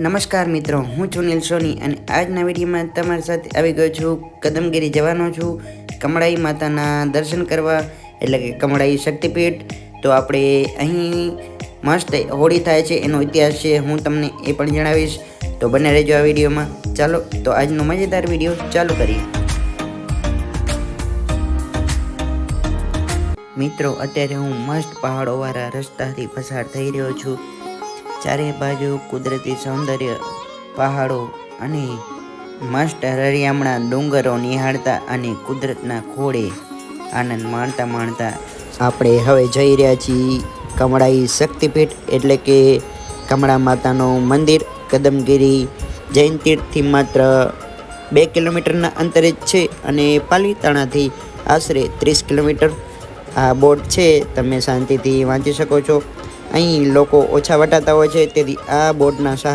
નમસ્કાર મિત્રો, હું છું નીલ સોની અને આજના વિડીયોમાં તમારી સાથે આવી ગયો છું કદમગીરી જવાનો છું. કમળાઈ માતાના દર્શન કરવા, એટલે કે કમળાઈ શક્તિપીઠ. તો આપણે અહીં મસ્ત હોળી થાય છે, એનો ઇતિહાસ છે, હું તમને એ પણ જણાવીશ. તો બને રહેજો આ વિડીયોમાં. ચાલો, તો આજનો મજેદાર વીડિયો ચાલુ કરીએ. મિત્રો, અત્યારે હું મસ્ત પહાડોવાળા રસ્તાથી પસાર થઈ રહ્યો છું. ચારે બાજુ કુદરતી સૌંદર્ય, પહાડો અને મસ્ત હરિયામણા ડુંગરો નિહાળતા અને કુદરતના ખોળે આનંદ માણતા માણતા આપણે હવે જઈ રહ્યા છીએ કમળાઈ શક્તિપીઠ, એટલે કે કમળા માતાનું મંદિર, કદમગીરી જૈન તીર્થથી માત્ર બે કિલોમીટરના અંતરે જ છે અને પાલીતાણાથી આશરે ત્રીસ કિલોમીટર આ બોર્ડ છે. તમે શાંતિથી વાંચી શકો છો. અહીં લોકો ઓછા વટાતા હોય છે તેથી આ બોર્ડના સહાય